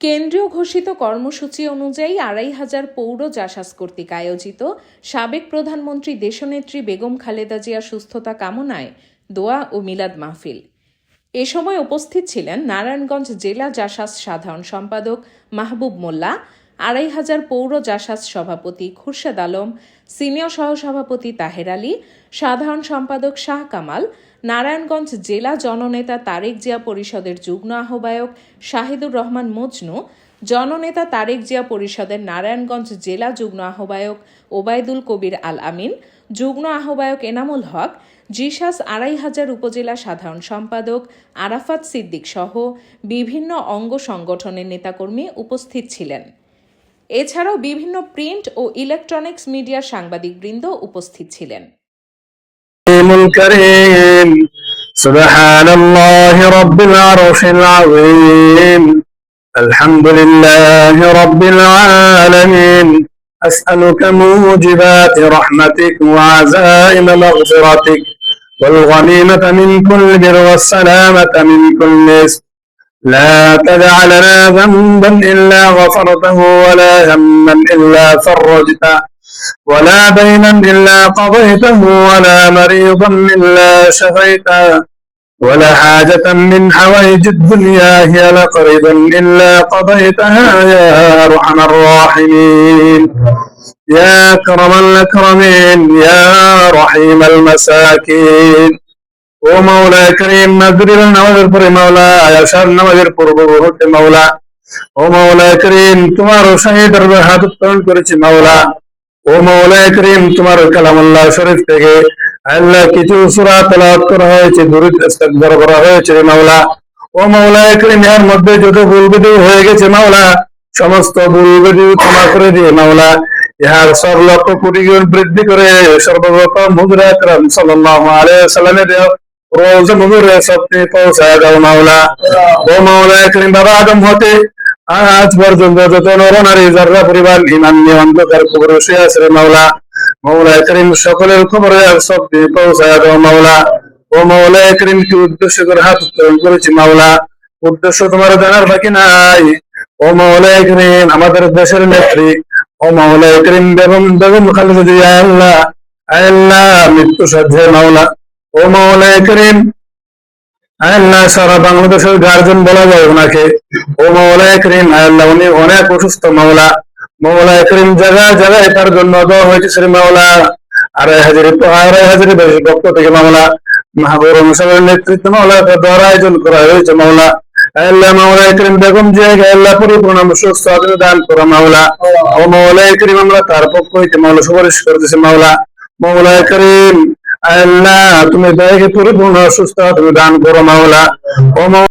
কেন্দ্রীয় ঘোষিত কর্মসূচি অনুযায়ী আড়াই হাজার পৌর জাসাস কর্তৃক আয়োজিত সাবেক প্রধানমন্ত্রী দেশনেত্রী বেগম খালেদা জিয়ার সুস্থতা কামনায় দোয়া ও মিলাদ মাহফিল। এ সময় উপস্থিত ছিলেন নারায়ণগঞ্জ জেলা জাসাস সাধারণ সম্পাদক মাহবুব মোল্লা আড়াই হাজার পৌর জাসাস সভাপতি খুরশেদ আলম, সিনিয়র সহসভাপতি তাহের আলী, সাধারণ সম্পাদক শাহ কামাল, নারায়ণগঞ্জ জেলা জননেতা তারেক জিয়া পরিষদের যুগ্ম আহ্বায়ক শাহিদুর রহমান মজনু, জননেতা তারেক জিয়া পরিষদের নারায়ণগঞ্জ জেলা যুগ্ম আহ্বায়ক ওবায়দুল কবির আল আমিন, যুগ্ম আহ্বায়ক এনামুল হক, জিসাস আড়াই হাজার উপজেলা সাধারণ সম্পাদক আরাফাত সিদ্দিক সহ বিভিন্ন অঙ্গ সংগঠনের নেতাকর্মী উপস্থিত ছিলেন। এছাড়াও বিভিন্ন প্রিন্ট ও ইলেকট্রনিক্স মিডিয়ার সাংবাদিকবৃন্দ উপস্থিত ছিলেন الكريم سبحان الله رب العرش العظيم الحمد لله رب العالمين أسألك موجبات رحمتك وعزائم مغفرتك والغنيمة من كل بر والسلامة من كل اسم لا تدع لنا ذنبا إلا غفرته ولا هما إلا فرجته ولا دينا إلا قضيته ولا مريضا إلا شفيته ولا حاجة من حوائج الدنيا هي لك رضا إلا قضيتها يا أرحم الراحمين. يا أكرم الأكرمين يا رحيم المساكين. ও মাওলা করিম, নাজরিল নামাজের পরে মাওলা, আয়াসার নামাজের পূর্ব মুহূর্তে মাওলা। ও মাওলা করিম, তোমার শাহী দরবার হাত উত্তোলন করেছি মাওলা। ও মাওলা করিম, তোমার কালামুল্লাহ শরীফ থেকে আল্লাহ কিছু সূরা তেলাওয়াত করা হয়েছে, দুরুদ ইস্তিগফার করা হয়েছে মাওলা। ও মাওলা করিম, এর মধ্যে যত ভুল বিধি হয়ে গেছে মাওলা, সমস্ত ভুল বিধি ক্ষমা করে দিয়ে মাওলা, ইহার সব লক্ষ কোটি গুণ বৃদ্ধি করে সর্বপ্রথম হুজুর সাল্লাল্লাহু আলাইহি ওয়াসাল্লামের রোজ মুজুরে সবটি পৌঁছায় দাও মাওলা ও মাওলা করিম বাবা আদম হতে আজ পর্যন্ত যত নর নারী যারা পরিবার ইমান নিয়ে অন্ধকার আছে রে মাওলা মাওলা করিম সকলের খবরে সবটি পৌঁছায় দাও মাওলা ও মাওলা করিম কি উদ্দেশ্য করে হাত উত্তোলন করেছি মাওলা উদ্দেশ্য তোমার জানার বাকি নাই ও মাওলা করিম আমাদের দেশের নেত্রী ও মাওলা করিম বেগম বেগম খালেদা জিয়া আল্লাহ। আল্লাহ মৃত্যু সাধ্যে মাওলা। ও মাওলা করিম আল্লাহ সারা বাংলাদেশের গার্জেন বলা যায় ওনাকে। ও মাওলা করিম আল্লাহ উনি অনেক অসুস্থ মাওলা। মাওলা করিম জায়গায় জায়গায় তার জন্য দেওয়া হয়েছে শ্রী মাওলা। আড়াই আড়াই বেশি থেকে মাওলা। মাহবুর মাওলা দেওয়ার আয়োজন করা হয়েছে মাওলা। আল্লাহ মাওলা করিম বেগম আল্লাহ পরিপূর্ণ সুস্থ দান করা মাওলা। ও মাওলা করিম আমরা তার পক্ষ হইতে মাওলা সুপারিশ করতেছি মাওলা। করিম আল্লাহ তুমি দয়াকে পরিপূর্ণ সুস্থ তুমি দান করো মাওলা। ও